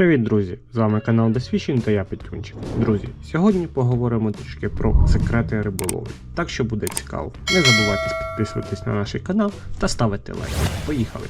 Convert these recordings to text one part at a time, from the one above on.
Привіт, друзі! З вами канал Досвідчень та я Петрунчик. Друзі, сьогодні поговоримо трішки про секрети риболовлі. Так що буде цікаво. Не забувайте підписуватись на наш канал та ставити лайк. Поїхали!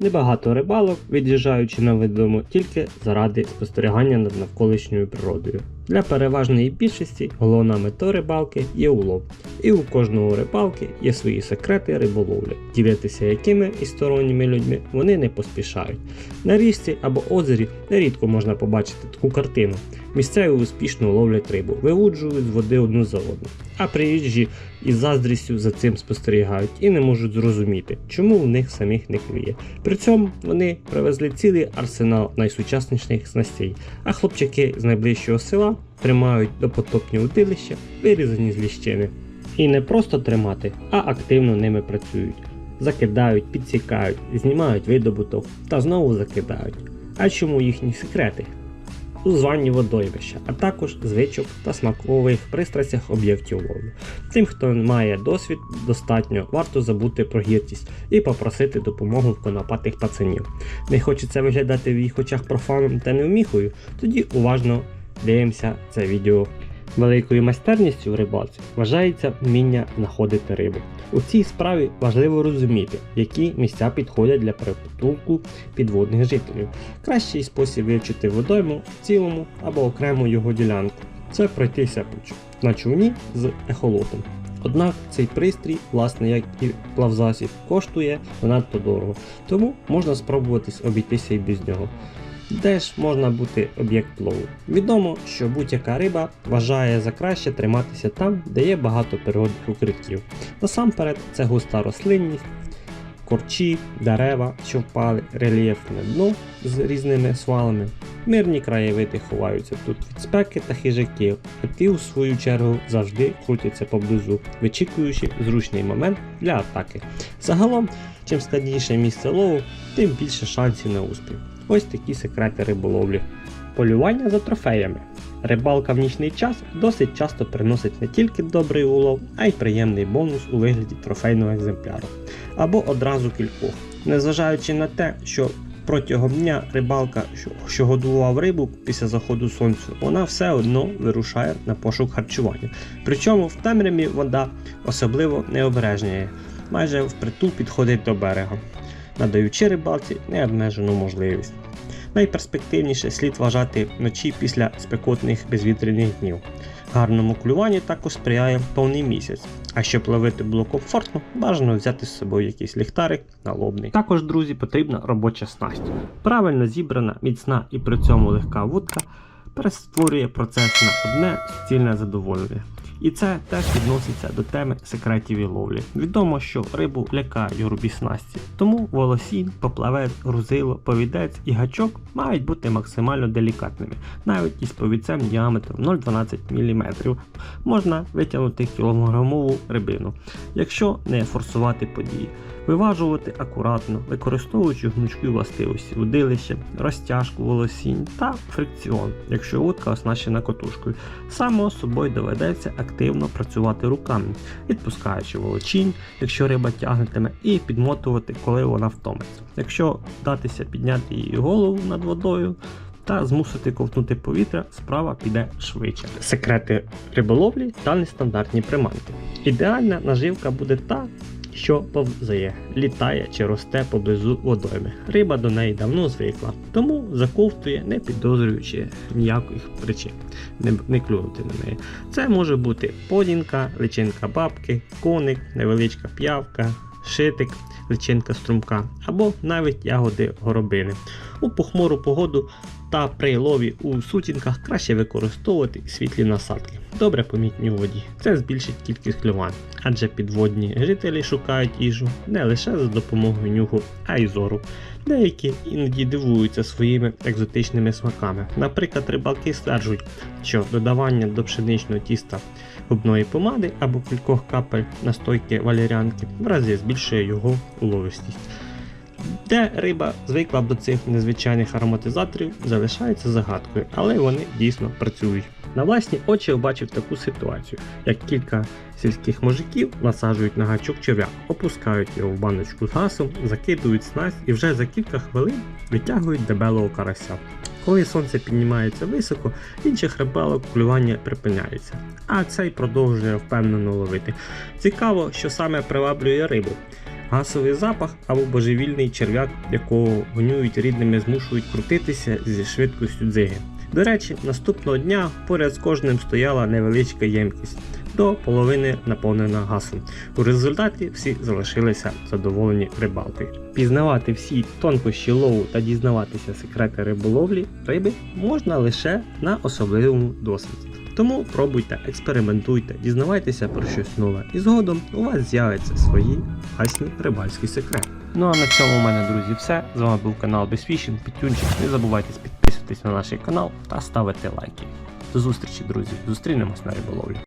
Небагато рибалок, від'їжджаючи на видому тільки заради спостерігання над навколишньою природою. Для переважної більшості головна мета рибалки є улов. І у кожного рибалки є свої секрети риболовлі, ділитися якими із сторонніми людьми вони не поспішають. На річці або озері нерідко можна побачити таку картину. Місцеві успішно ловлять рибу, вилуджують з води одну за одну. А приїжджі із заздрістю за цим спостерігають і не можуть зрозуміти, чому в них самих не клює. При цьому вони привезли цілий арсенал найсучасніших снастей, а хлопчики з найближчого села тримають допотопні удилища, вирізані з ліщини. І не просто тримати, а активно ними працюють. Закидають, підсікають, знімають видобуток та знову закидають. А чому їхні секрети? У званні водоймища, а також звичок та смакових пристрастях об'єктів ловлі. Тим, хто має досвід, достатньо варто забути про гіркість і попросити допомогу в конопатих пацанів. Не хочеться виглядати в їх очах профаном та невміхою, тоді уважно дивимося це відео. Великою майстерністю в рибалці вважається вміння знаходити рибу. У цій справі важливо розуміти, які місця підходять для притулку підводних жителів. Кращий спосіб вивчити водойму в цілому або окрему його ділянку це пройтися на човні з ехолотом. Однак цей пристрій, власне, як і плавзасіб, коштує занадто дорого, тому можна спробувати обійтися і без нього. Де ж можна бути об'єкт лову? Відомо, що будь-яка риба вважає за краще триматися там, де є багато природних укриттів. Насамперед, це густа рослинність, корчі, дерева, що впали, рельєфне дно з різними свалами. Мирні краєвиди ховаються тут від спеки та хижаків, а ті, у свою чергу, завжди крутяться поблизу, вичікуючи зручний момент для атаки. Загалом, чим складніше місце лову, тим більше шансів на успіх. Ось такі секрети риболовлі. Полювання за трофеями. Рибалка в нічний час досить часто приносить не тільки добрий улов, а й приємний бонус у вигляді трофейного екземпляру. Або одразу кількох. Незважаючи на те, що протягом дня рибалка, що, годував рибу після заходу сонця, вона все одно вирушає на пошук харчування. Причому в темряві вода особливо необережніє, майже впритул підходить до берега надаючи рибалці необмежену можливість. Найперспективніше слід вважати вночі після спекотних безвітряних днів. Гарному клюванню також сприяє повний місяць. А щоб ловити було комфортно, бажано взяти з собою якийсь ліхтарик налобний. Також, друзі, потрібна робоча снасть. Правильно зібрана, міцна і при цьому легка вудка перестворює процес на одне суцільне задоволення. І це теж відноситься до теми секретів і ловлі. Відомо, що рибу лякають грубі снасті, тому волосінь, поплавець, грузило, повідець і гачок мають бути максимально делікатними. Навіть із повідцем діаметром 0,12 мм можна витягнути кілограмову рибину, якщо не форсувати події. Виважувати акуратно, використовуючи гнучкі властивості удилища, розтяжку волосінь та фрикціон, якщо утка оснащена котушкою. Само собою доведеться активно працювати руками, відпускаючи волочінь, якщо риба тягнетиме, і підмотувати, коли вона втомиться. Якщо датися підняти її голову над водою, та змусити ковтнути повітря, справа піде швидше. Секрети риболовлі та нестандартні приманки. Ідеальна наживка буде та, що повзає, літає чи росте поблизу водойми. Риба до неї давно звикла, тому заковтує, не підозрюючи ніяких причин не, не клюнути на неї. Це може бути подінка, личинка бабки, коник, невеличка п'явка, шитик, личинка струмка або навіть ягоди горобини. У похмуру погоду та при лові у сутінках краще використовувати світлі насадки, добре помітні воді. Це збільшить кількість клювань, адже підводні жителі шукають їжу не лише за допомогою нюху, а й зору. Деякі іноді дивуються своїми екзотичними смаками. Наприклад, рибалки стверджують, що додавання до пшеничного тіста губної помади або кількох капель настойки валеріанки в рази збільшує його уловистість. Де риба звикла до цих незвичайних ароматизаторів, залишається загадкою, але вони дійсно працюють. На власні очі я бачив таку ситуацію, як кілька сільських мужиків насаджують на гачок черв'як, опускають його в баночку з гасом, закидують снасть і вже за кілька хвилин витягують дебелого карася. Коли сонце піднімається високо, інших рибалок клювання припиняється, а цей продовжує впевнено ловити. Цікаво, що саме приваблює рибу. Гасовий запах або божевільний черв'як, якого гонюють рідними, змушують крутитися зі швидкістю дзиги. До речі, наступного дня поряд з кожним стояла невеличка ємкість до половини наповнена гасом. У результаті всі залишилися задоволені рибалкою. Пізнавати всі тонкощі лову та дізнаватися секрети риболовлі риби можна лише на особливому досвіді. Тому пробуйте, експериментуйте, дізнавайтеся про щось нове, і згодом у вас з'являться свої власні рибальські секрети. Ну а на цьому у мене, друзі, все. З вами був канал Безфішінг, Пітюнчик. Не забувайте підписуватись на наш канал та ставити лайки. До зустрічі, друзі! Зустрінемось на риболовлі.